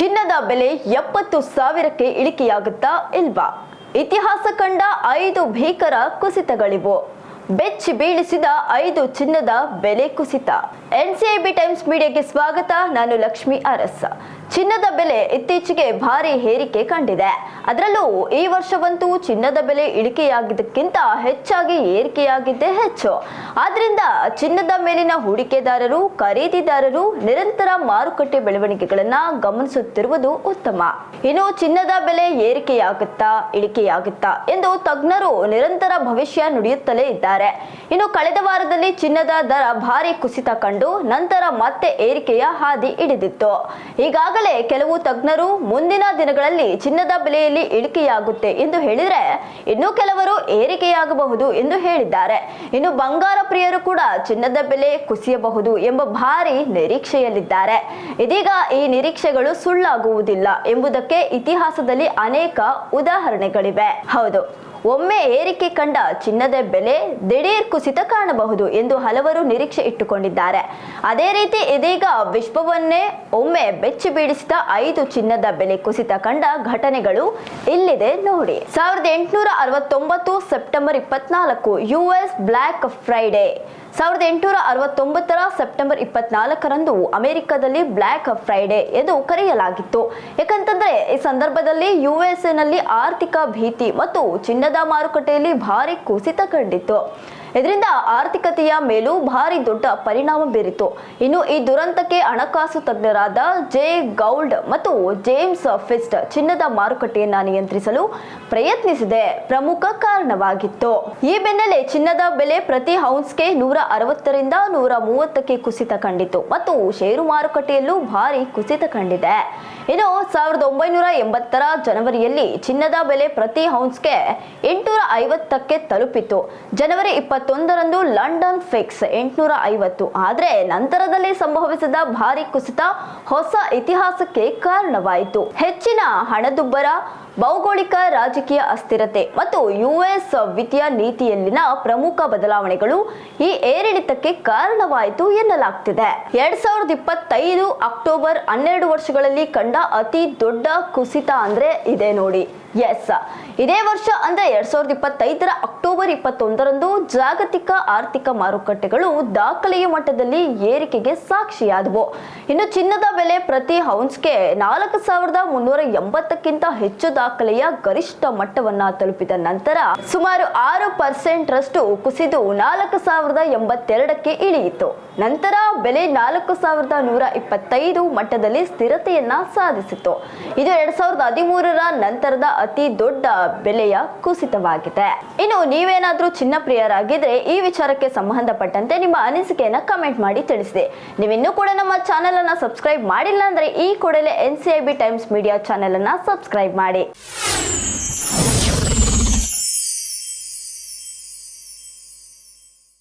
ಚಿನ್ನದ ಬೆಲೆ ಎಪ್ಪತ್ತು ಸಾವಿರಕ್ಕೆ ಇಳಿಕೆಯಾಗುತ್ತಾ ಇಲ್ವಾ? ಇತಿಹಾಸ ಕಂಡ ಐದು ಭೀಕರ ಕುಸಿತಗಳಿವು. ಬೆಚ್ಚಿ ಬೀಳಿಸಿದ ಐದು ಚಿನ್ನದ ಬೆಲೆ ಕುಸಿತ. ಎನ್ಸಿಐಬಿ ಟೈಮ್ಸ್ ಮೀಡಿಯಾಗೆ ಸ್ವಾಗತ. ನಾನು ಲಕ್ಷ್ಮಿ ಅರಸ್. ಚಿನ್ನದ ಬೆಲೆ ಇತ್ತೀಚೆಗೆ ಭಾರಿ ಏರಿಕೆ ಕಂಡಿದೆ. ಅದರಲ್ಲೂ ಈ ವರ್ಷವಂತೂ ಚಿನ್ನದ ಬೆಲೆ ಇಳಿಕೆಯಾಗಿದ್ದಕ್ಕಿಂತ ಹೆಚ್ಚಾಗಿ ಏರಿಕೆಯಾಗಿದ್ದೇ ಹೆಚ್ಚು. ಆದ್ರಿಂದ ಚಿನ್ನದ ಮೇಲಿನ ಹೂಡಿಕೆದಾರರು, ಖರೀದಿದಾರರು ನಿರಂತರ ಮಾರುಕಟ್ಟೆ ಬೆಳವಣಿಗೆಗಳನ್ನ ಗಮನಿಸುತ್ತಿರುವುದು ಉತ್ತಮ. ಇನ್ನು ಚಿನ್ನದ ಬೆಲೆ ಏರಿಕೆಯಾಗುತ್ತಾ, ಇಳಿಕೆಯಾಗುತ್ತಾ ಎಂದು ತಜ್ಞರು ನಿರಂತರ ಭವಿಷ್ಯ ನುಡಿಯುತ್ತಲೇ ಇದ್ದಾರೆ. ಇನ್ನು ಕಳೆದ ವಾರದಲ್ಲಿ ಚಿನ್ನದ ದರ ಭಾರಿ ಕುಸಿತ ಕಂಡು ನಂತರ ಮತ್ತೆ ಏರಿಕೆಯ ಹಾದಿ ಹಿಡಿದಿತ್ತು. ಈಗಾಗಲೇ ಕೆಲವು ತಜ್ಞರು ಮುಂದಿನ ದಿನಗಳಲ್ಲಿ ಚಿನ್ನದ ಬೆಲೆಯಲ್ಲಿ ಇಳಿಕೆಯಾಗುತ್ತೆ ಎಂದು ಹೇಳಿದ್ರೆ ಇನ್ನು ಕೆಲವರು ಏರಿಕೆಯಾಗಬಹುದು ಎಂದು ಹೇಳಿದ್ದಾರೆ. ಇನ್ನು ಬಂಗಾರ ಪ್ರಿಯರು ಕೂಡ ಚಿನ್ನದ ಬೆಲೆ ಕುಸಿಯಬಹುದು ಎಂಬ ಭಾರಿ ನಿರೀಕ್ಷೆಯಲ್ಲಿದ್ದಾರೆ. ಇದೀಗ ಈ ನಿರೀಕ್ಷೆಗಳು ಸುಳ್ಳಾಗುವುದಿಲ್ಲ ಎಂಬುದಕ್ಕೆ ಇತಿಹಾಸದಲ್ಲಿ ಅನೇಕ ಉದಾಹರಣೆಗಳಿವೆ. ಹೌದು. ಒಮ್ಮೆ ಏರಿಕೆ ಕಂಡ ಚಿನ್ನದ ಬೆಲೆ ದಿಢೀರ್ ಕುಸಿತ ಕಾಣಬಹುದು ಎಂದು ಹಲವರು ನಿರೀಕ್ಷೆ ಇಟ್ಟುಕೊಂಡಿದ್ದಾರೆ. ಅದೇ ರೀತಿ ಇದೀಗ ವಿಶ್ವವನ್ನೇ ಒಮ್ಮೆ ಬೆಚ್ಚಿ ಬೀಳಿಸಿದ ಐದು ಚಿನ್ನದ ಬೆಲೆ ಕುಸಿತ ಕಂಡ ಘಟನೆಗಳು ಇಲ್ಲಿದೆ ನೋಡಿ. ಸಾವಿರದ ಎಂಟುನೂರ ಅರವತ್ತೊಂಬತ್ತು ಸೆಪ್ಟೆಂಬರ್ ಇಪ್ಪತ್ನಾಲ್ಕು ಯುಎಸ್ ಬ್ಲ್ಯಾಕ್ ಫ್ರೈಡೆ. ಸಾವಿರದ ಎಂಟುನೂರ ಅರವತ್ತೊಂಬತ್ತರ ಸೆಪ್ಟೆಂಬರ್ ಇಪ್ಪತ್ನಾಲ್ಕರಂದು ಅಮೆರಿಕದಲ್ಲಿ ಬ್ಲ್ಯಾಕ್ ಫ್ರೈಡೆ ಎಂದು ಕರೆಯಲಾಗಿತ್ತು. ಯಾಕಂತಂದ್ರೆ ಈ ಸಂದರ್ಭದಲ್ಲಿ ಯುಎಸ್ನಲ್ಲಿ ಆರ್ಥಿಕ ಭೀತಿ ಮತ್ತು ಚಿನ್ನದ ಮಾರುಕಟ್ಟೆಯಲ್ಲಿ ಭಾರಿ ಕುಸಿತ ಕಂಡಿತ್ತು. ಇದರಿಂದ ಆರ್ಥಿಕತೆಯ ಮೇಲೂ ಭಾರಿ ದೊಡ್ಡ ಪರಿಣಾಮ ಬೀರಿತು ಇನ್ನು ಈ ದುರಂತಕ್ಕೆ ಹಣಕಾಸು ತಜ್ಞರಾದ ಜೆ. ಗೌಲ್ಡ್ ಮತ್ತು ಜೇಮ್ಸ್ ಫಿಸ್ಟ್ ಚಿನ್ನದ ಮಾರುಕಟ್ಟೆಯನ್ನ ನಿಯಂತ್ರಿಸಲು ಪ್ರಯತ್ನಿಸಿದೆ. ಪ್ರಮುಖ ಕಾರಣವಾಗಿತ್ತು. ಈ ಬೆನ್ನಲ್ಲೇ ಚಿನ್ನದ ಬೆಲೆ ಪ್ರತಿ ಹೌನ್ಸ್ಗೆ ನೂರ ಅರವತ್ತರಿಂದ ನೂರ ಮೂವತ್ತಕ್ಕೆ ಕುಸಿತ ಕಂಡಿತು ಮತ್ತು ಷೇರು ಮಾರುಕಟ್ಟೆಯಲ್ಲೂ ಭಾರಿ ಕುಸಿತ ಕಂಡಿದೆ. ಇನ್ನು ಸಾವಿರದ ಒಂಬೈನೂರ ಎಂಬತ್ತರ ಜನವರಿಯಲ್ಲಿ ಚಿನ್ನದ ಬೆಲೆ ಪ್ರತಿ ಹೌನ್ಸ್ಗೆ ಎಂಟುನೂರ ಐವತ್ತಕ್ಕೆ ತಲುಪಿತು ಜನವರಿ ಇಪ್ಪತ್ತೊಂದರಂದು ಲಂಡನ್ ಫಿಕ್ಸ್ ಎಂಟುನೂರ ಐವತ್ತು. ಆದರೆ ನಂತರದಲ್ಲಿ ಸಂಭವಿಸಿದ ಭಾರಿ ಕುಸಿತ ಹೊಸ ಇತಿಹಾಸಕ್ಕೆ ಕಾರಣವಾಯಿತು. ಹೆಚ್ಚಿನ ಹಣದುಬ್ಬರ, ಭೌಗೋಳಿಕ ರಾಜಕೀಯ ಅಸ್ಥಿರತೆ ಮತ್ತು ಯುಎಸ್ ವಿತ್ತೀಯ ನೀತಿಯಲ್ಲಿನ ಪ್ರಮುಖ ಬದಲಾವಣೆಗಳು ಈ ಏರಿಳಿತಕ್ಕೆ ಕಾರಣವಾಯಿತು ಎನ್ನಲಾಗ್ತಿದೆ. ಎರಡ್ ಸಾವಿರದ ಇಪ್ಪತ್ತೈದು ಅಕ್ಟೋಬರ್ ಹನ್ನೆರಡು ವರ್ಷಗಳಲ್ಲಿ ಕಂಡ ಅತಿ ದೊಡ್ಡ ಕುಸಿತ ಅಂದ್ರೆ ಇದೆ ನೋಡಿ. ಎಸ್ ಇದೇ ವರ್ಷ ಅಂದ್ರೆ ಎರಡ್ ಸಾವಿರದ ಇಪ್ಪತ್ತೈದರ ಅಕ್ಟೋಬರ್ ಇಪ್ಪತ್ತೊಂದರಂದು ಜಾಗತಿಕ ಆರ್ಥಿಕ ಮಾರುಕಟ್ಟೆಗಳು ದಾಖಲೆಯ ಮಟ್ಟದಲ್ಲಿ ಏರಿಕೆಗೆ ಸಾಕ್ಷಿಯಾದವು. ಇನ್ನು ಚಿನ್ನದ ಬೆಲೆ ಪ್ರತಿ ಹೌನ್ಸ್ಗೆ ನಾಲ್ಕು ಸಾವಿರದ ಮುನ್ನೂರ ಎಂಬತ್ತಕ್ಕಿಂತ ಹೆಚ್ಚು ದಾಖಲೆಯ ಗರಿಷ್ಠ ಮಟ್ಟವನ್ನ ತಲುಪಿದ ನಂತರ ಸುಮಾರು ಆರು ಪರ್ಸೆಂಟ್ ರಷ್ಟು ಕುಸಿದು ನಾಲ್ಕು ಸಾವಿರದ ಎಂಬತ್ತೆರಡಕ್ಕೆ ಇಳಿಯಿತು. ನಂತರ ಬೆಲೆ ನಾಲ್ಕು ಸಾವಿರದ ನೂರ ಇಪ್ಪತ್ತೈದು ಮಟ್ಟದಲ್ಲಿ ಸ್ಥಿರತೆಯನ್ನ ಸಾಧಿಸಿತು. ಇದು ಎರಡ್ ಸಾವಿರದ ಹದಿಮೂರರ ನಂತರದ ಅತಿ ದೊಡ್ಡ ಬೆಲೆಯ ಕುಸಿತವಾಗಿದೆ. ಇನ್ನು ನೀವೇನಾದ್ರೂ ಚಿನ್ನ ಪ್ರಿಯರಾಗಿದ್ರೆ ಈ ವಿಚಾರಕ್ಕೆ ಸಂಬಂಧಪಟ್ಟಂತೆ ನಿಮ್ಮ ಅನಿಸಿಕೆಯನ್ನ ಕಮೆಂಟ್ ಮಾಡಿ ತಿಳಿಸಿದೆ ನೀವಿನ್ನೂ ಕೂಡ ನಮ್ಮ ಚಾನೆಲ್ ಅನ್ನ ಸಬ್ಸ್ಕ್ರೈಬ್ ಮಾಡಿಲ್ಲ ಅಂದ್ರೆ ಈ ಕೂಡಲೇ N C I B Times media channel ಅನ್ನ ಸಬ್ಸ್ಕ್ರೈಬ್ ಮಾಡಿ.